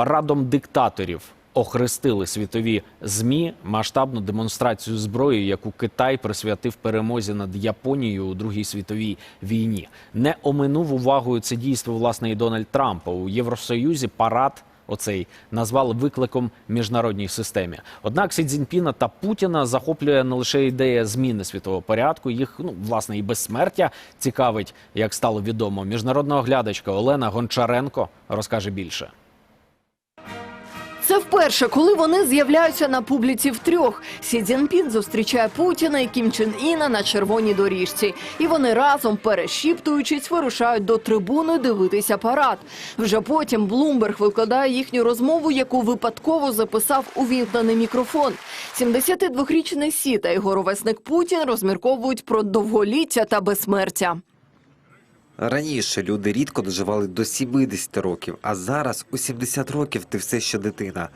Парадом диктаторів охрестили світові змі масштабну демонстрацію зброї, яку Китай присвятив перемозі над Японією у Другій світовій війні. Не оминув увагою це дійство власне і Дональд Трампа у Євросоюзі. Парад оцей назвали викликом міжнародній системі. Однак Сі Цзіньпіна та Путіна захоплює не лише ідея зміни світового порядку, їх ну власне і безсмертя цікавить, як стало відомо. Міжнародна оглядачка Олена Гончаренко розкаже більше. Це вперше, коли вони з'являються на публіці втрьох. Сі Цзіньпін зустрічає Путіна і Кім Чен Іна на червоній доріжці. І вони разом, перешіптуючись, вирушають до трибуни дивитися парад. Вже потім Блумберг викладає їхню розмову, яку випадково записав увімкнений мікрофон. 72-річний Сі та його ровесник Путін розмірковують про довголіття та безсмертя. Раніше люди рідко доживали до 70 років, а зараз у 70 років ти все ще дитина.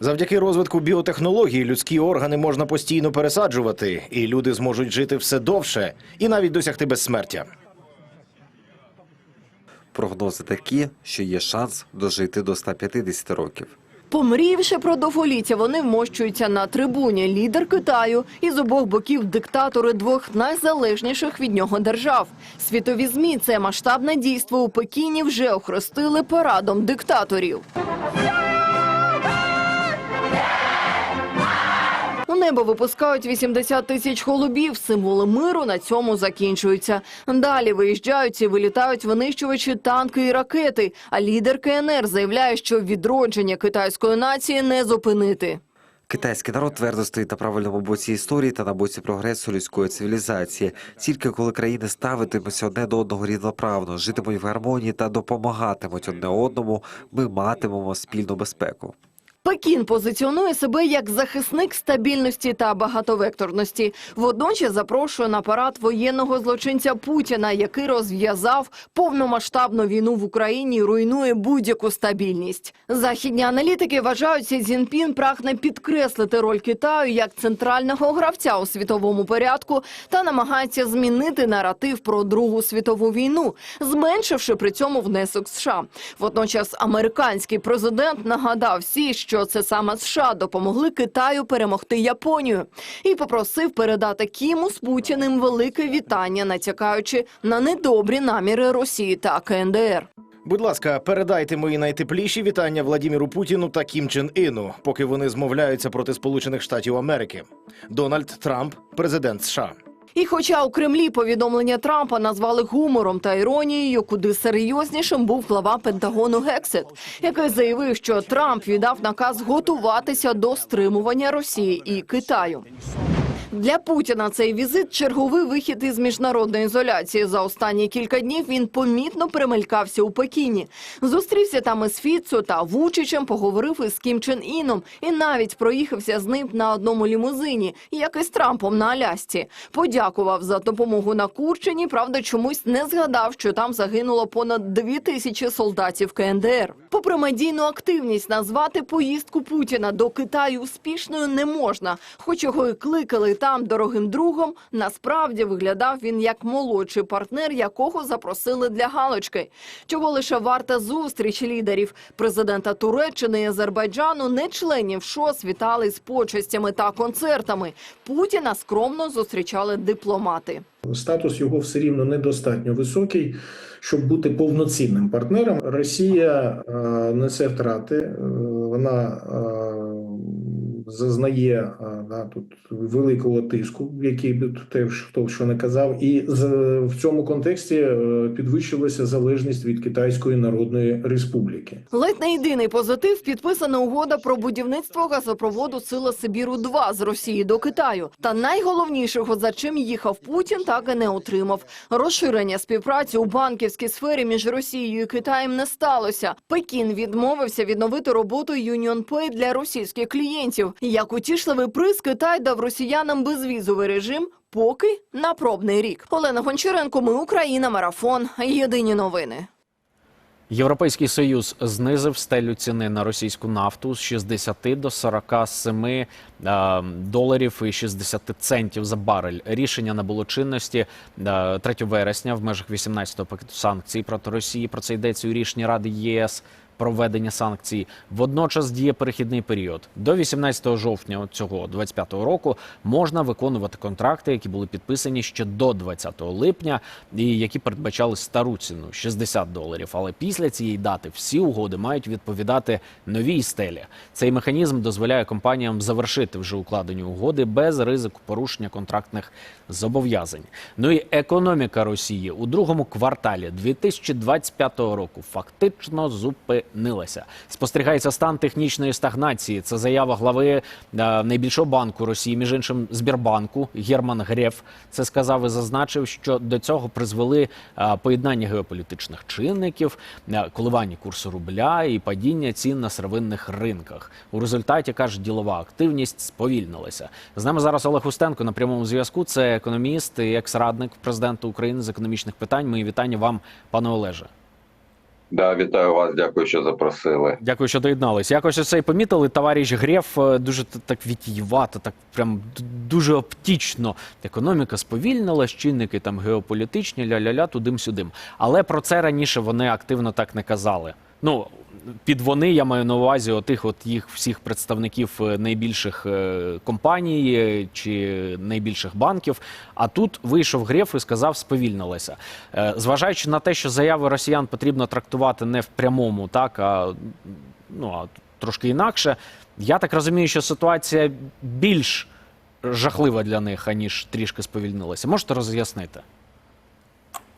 Завдяки розвитку біотехнологій людські органи можна постійно пересаджувати, і люди зможуть жити все довше і навіть досягти безсмертя. Прогнози такі, що є шанс дожити до 150 років. Помрівши про довголіття, вони вмощуються на трибуні. Лідер Китаю і з обох боків диктатори двох найзалежніших від нього держав. Світові змі це масштабне дійство у Пекіні вже охрестили парадом диктаторів. У небо випускають 80 тисяч голубів. Символи миру на цьому закінчуються. Далі виїжджають і вилітають винищувачі, танки і ракети. А лідер КНР заявляє, що відродження китайської нації не зупинити. Китайський народ твердо стоїть на правильному боці історії та на боці прогресу людської цивілізації. Тільки коли країни ставитимуться одне до одного рівноправно, житимуть в гармонії та допомагатимуть одне одному, ми матимемо спільну безпеку. Пекін позиціонує себе як захисник стабільності та багатовекторності. Водночас запрошує на парад воєнного злочинця Путіна, який розв'язав повномасштабну війну в Україні і руйнує будь-яку стабільність. Західні аналітики вважають, Сі Цзіньпін прагне підкреслити роль Китаю як центрального гравця у світовому порядку та намагається змінити наратив про Другу світову війну, зменшивши при цьому внесок США. Водночас американський президент нагадав Сі, що це саме США допомогли Китаю перемогти Японію, і попросив передати Кіму з Путіним велике вітання, натякаючи на недобрі наміри Росії та КНДР. Будь ласка, передайте мої найтепліші вітання Владіміру Путіну та Кім Чен Іну, поки вони змовляються проти Сполучених Штатів Америки. Дональд Трамп, президент США. І хоча у Кремлі повідомлення Трампа назвали гумором та іронією, куди серйознішим був глава Пентагону Гексет, який заявив, що Трамп віддав наказ готуватися до стримування Росії і Китаю. Для Путіна цей візит черговий вихід із міжнародної ізоляції. За останні кілька днів він помітно примелькався у Пекіні. Зустрівся там із Фіцо та Вучичем, поговорив із Кім Чен Іном і навіть проїхався з ним на одному лімузині, як і з Трампом на Алясці. Подякував за допомогу на Курчині. Правда, чомусь не згадав, що там загинуло понад дві тисячі солдатів КНДР. Попри медійну активність, назвати поїздку Путіна до Китаю успішною не можна. Хоч його і кликали там дорогим другом, насправді виглядав він як молодший партнер, якого запросили для галочки. Чого лише варта зустріч лідерів президента Туреччини і Азербайджану, не членів ШОС вітали з почестями та концертами. Путіна скромно зустрічали дипломати. Статус його все рівно недостатньо високий, щоб бути повноцінним партнером. Росія е, несе втрати, е, вона е, зазнає да, тут великого тиску, який би хто що не казав, і з, в цьому контексті підвищилася залежність від Китайської Народної Республіки. Ледь не єдиний позитив підписана угода про будівництво газопроводу Сила Сибіру 2 з Росії до Китаю. Та найголовнішого, за чим їхав Путін, так і не отримав. Розширення співпраці у банківській сфері між Росією і Китаєм не сталося. Пекін відмовився відновити роботу UnionPay для російських клієнтів. Як утішливий приз Китай дав росіянам безвізовий режим. Поки на пробний рік. Олена Гончаренко, ми Україна, марафон. Єдині новини. Європейський союз знизив стелю ціни на російську нафту з 60 до 47 е, доларів і 60 центів за барель. Рішення набуло чинності е, 3 вересня в межах 18-го пакету санкцій проти Росії. Про це йдеться у рішенні Ради ЄС. Про введення санкцій водночас діє перехідний період. До 18 жовтня цього 25-го року можна виконувати контракти, які були підписані ще до 20 липня, і які передбачали стару ціну 60 доларів. Але після цієї дати всі угоди мають відповідати новій стелі. Цей механізм дозволяє компаніям завершити вже укладені угоди без ризику порушення контрактних зобов'язань. Ну і економіка Росії у другому кварталі 2025 року фактично зупинилася. Спостерігається стан технічної стагнації. Це заява глави е, найбільшого банку Росії, між іншим Збірбанку Герман Греф. Це сказав і зазначив, що до цього призвели е, поєднання геополітичних чинників, е, коливання курсу рубля і падіння цін на сировинних ринках. У результаті каже, ділова активність сповільнилася. З нами зараз Олег Устенко на прямому зв'язку. Це економіст і екс-радник президента України з економічних питань. Мої вітання вам, пане Олеже. Да, вітаю вас, дякую, що запросили. Дякую, що доєдналися. Якось це і помітили. Товариш Греф е, дуже так вітіювато, так прям дуже оптічно. Економіка сповільнила, чинники там геополітичні, ля-ля-ля, тудим-сюдим. Але про це раніше вони активно так не казали. Ну, під вони я маю на увазі отих от їх всіх представників е, найбільших е, компаній е, чи найбільших банків. А тут вийшов Греф і сказав, сповільнилося. Е, Зважаючи на те, що заяви росіян потрібно трактувати не в прямому, так а ну а трошки інакше. Я так розумію, що ситуація більш жахлива для них, аніж трішки сповільнилася. Можете роз'яснити?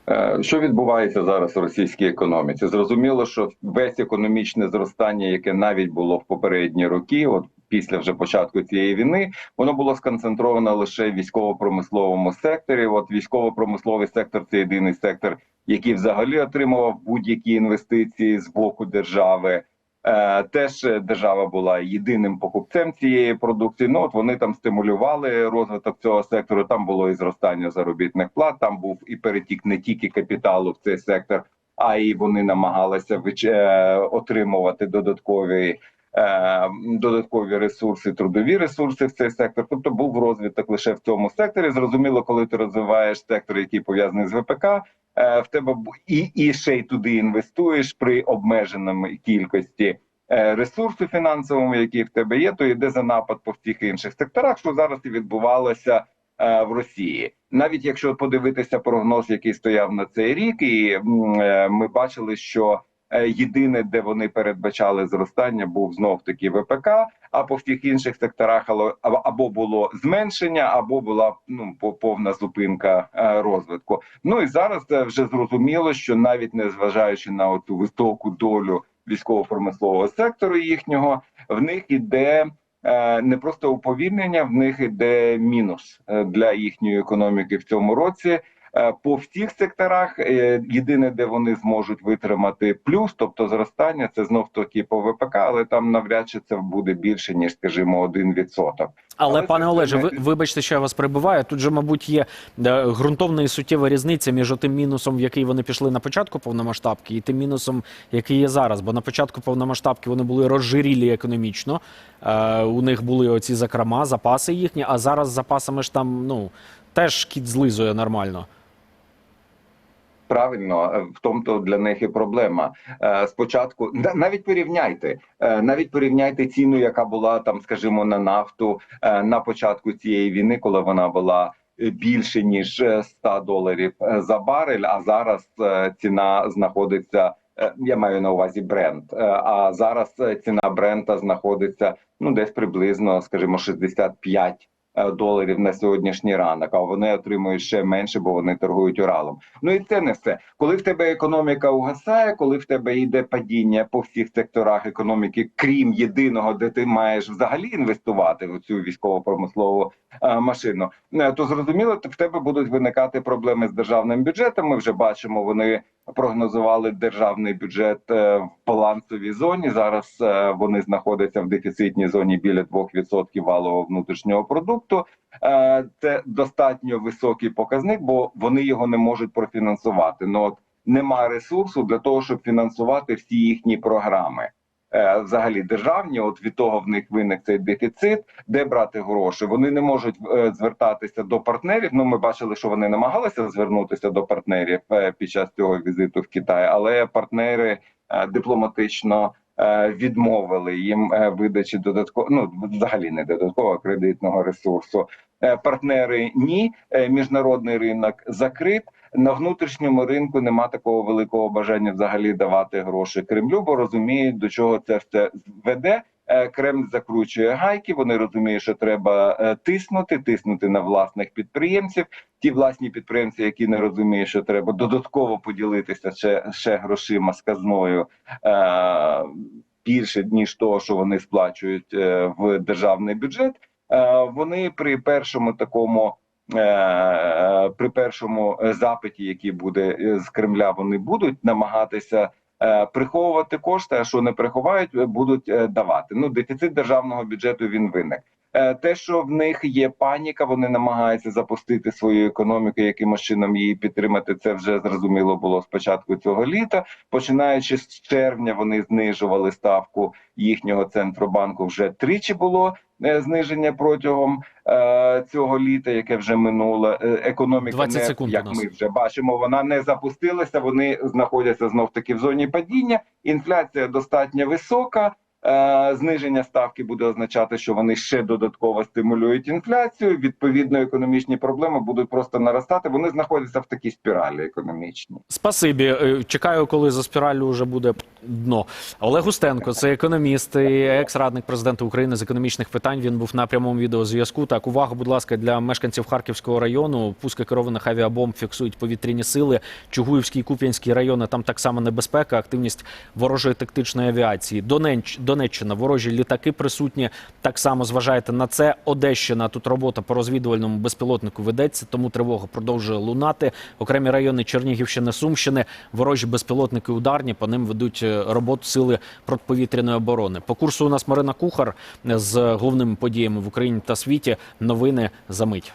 Е, Що відбувається зараз в російській економіці? Зрозуміло, що весь економічне зростання, яке навіть було в попередні роки, от після вже початку цієї війни, воно було сконцентровано лише в військово-промисловому секторі. От військово-промисловий сектор це єдиний сектор, який взагалі отримував будь-які інвестиції з боку держави. Е, Теж держава була єдиним покупцем цієї продукції. Ну от вони там стимулювали розвиток цього сектору. Там було і зростання заробітних плат. Там був і перетік не тільки капіталу в цей сектор, а й вони намагалися е, отримувати додаткові. Е, Додаткові ресурси, трудові ресурси в цей сектор, тобто був розвиток лише в цьому секторі. Зрозуміло, коли ти розвиваєш сектор, який пов'язаний з ВПК, е, в тебе і, і ще й туди інвестуєш при обмеженому кількості е, ресурсу фінансовому, який в тебе є, то йде за напад по всіх інших секторах, що зараз і відбувалося в Росії. Навіть якщо подивитися прогноз, який стояв на цей рік, і ми бачили, що єдине, де вони передбачали зростання, був знов таки ВПК. А по всіх інших секторах або- було зменшення, або була ну по- повна зупинка е, розвитку. Ну і зараз е, вже зрозуміло, що навіть не зважаючи на цю високу долю військово-промислового сектору їхнього, в них іде е, не просто уповільнення, в них іде мінус е, для їхньої економіки в цьому році. Е, По всіх секторах е, єдине, де вони зможуть витримати плюс, тобто зростання, це знов таки по ВПК, але там навряд чи це буде більше ніж, скажімо, 1%. Але, Але пане Олеже, ви, вибачте, що я вас прибиваю. Тут же, мабуть, є ґрунтовна і суттєва різниця між тим мінусом, в який вони пішли на початку повномасштабки, і тим мінусом, який є зараз. Бо на початку повномасштабки вони були розжирілі економічно. Е, у них були оці закрома, запаси їхні, а зараз з запасами ж там ну теж кіт злизує нормально. Правильно, е, в тому для них і проблема. Е, Спочатку навіть порівняйте, е, навіть порівняйте ціну, яка була там, скажімо, на нафту на початку цієї війни, коли вона була більше ніж е, 100 доларів за барель. А зараз ціна знаходиться. Я маю на увазі бренд. А зараз ціна бренда знаходиться ну десь приблизно, скажімо, 65 е, доларів на сьогоднішній ранок. А вони отримують ще менше, бо вони торгують Уралом. Ну і це не все. Коли в тебе економіка угасає, коли в тебе йде падіння по всіх секторах економіки, крім єдиного, де ти маєш взагалі інвестувати в цю військово-промислову е, машину, е, то зрозуміло, в тебе будуть виникати проблеми з державним бюджетом. Ми вже бачимо, вони прогнозували державний бюджет е, в балансовій зоні. Зараз е, вони знаходяться в дефіцитній зоні біля 2% валового внутрішнього продукту. Е, Це достатньо високий показник, бо вони його не можуть профінансувати. Ну от нема ресурсу для того, щоб фінансувати всі їхні програми. Е, Взагалі державні, от від того в них виник цей дефіцит, де брати гроші. Вони не можуть е, звертатися до партнерів. Ну, ми бачили, що вони намагалися звернутися до партнерів е, під час цього візиту в Китай, але партнери дипломатично відмовили їм видачі додатково, ну взагалі не додаткового кредитного ресурсу. Партнери ні, міжнародний ринок закрит. На внутрішньому ринку нема такого великого бажання взагалі давати гроші Кремлю, бо розуміють, до чого це все веде. Е, Кремль закручує гайки. Вони розуміють, що треба е, тиснути, тиснути на власних підприємців. Ті власні підприємці, які не розуміють, що треба додатково поділитися ще, ще грошима з казною е, більше ніж того, що вони сплачують е, в державний бюджет. Е, вони при першому такому. Е, При першому е, запиті, який буде е, з Кремля, вони будуть намагатися е, приховувати кошти. А що не приховають, е, будуть е, давати. Ну дефіцит державного бюджету він виник. Е, Те, що в них є паніка, вони намагаються запустити свою економіку, якимось чином її підтримати. Це вже зрозуміло було з початку цього літа. Починаючи з червня, вони знижували ставку їхнього центробанку. Вже тричі було е, зниження протягом е, цього літа, яке вже минуло. Е, Економіка 20 не, секунд як ми вже бачимо, вона не запустилася. Вони знаходяться знов таки в зоні падіння. Інфляція достатньо висока. Е, Зниження ставки буде означати, що вони ще додатково стимулюють інфляцію. Відповідно, економічні проблеми будуть просто наростати. Вони знаходяться в такій спіралі економічній. Спасибі. Е, Чекаю, коли за спіраллю вже буде дно. Олег Устенко, це економіст і екс-радник президента України з економічних питань. Він був на прямому відеозв'язку. Так, увага, будь ласка, для мешканців Харківського району. Пуски керованих авіабомб фіксують повітряні сили. Чугуївський, Куп'янський райони. Там так само небезпека, активність ворожої тактичної авіації. Донеч, Донеччина, ворожі літаки присутні. Так само зважайте на це. Одещина. Тут робота по розвідувальному безпілотнику ведеться, тому тривога продовжує лунати. Окремі райони Чернігівщини, Сумщини, ворожі безпілотники ударні. По ним ведуть е, роботу сили протиповітряної оборони. По курсу у нас Марина Кухар з головними подіями в Україні та світі. Новини за мить.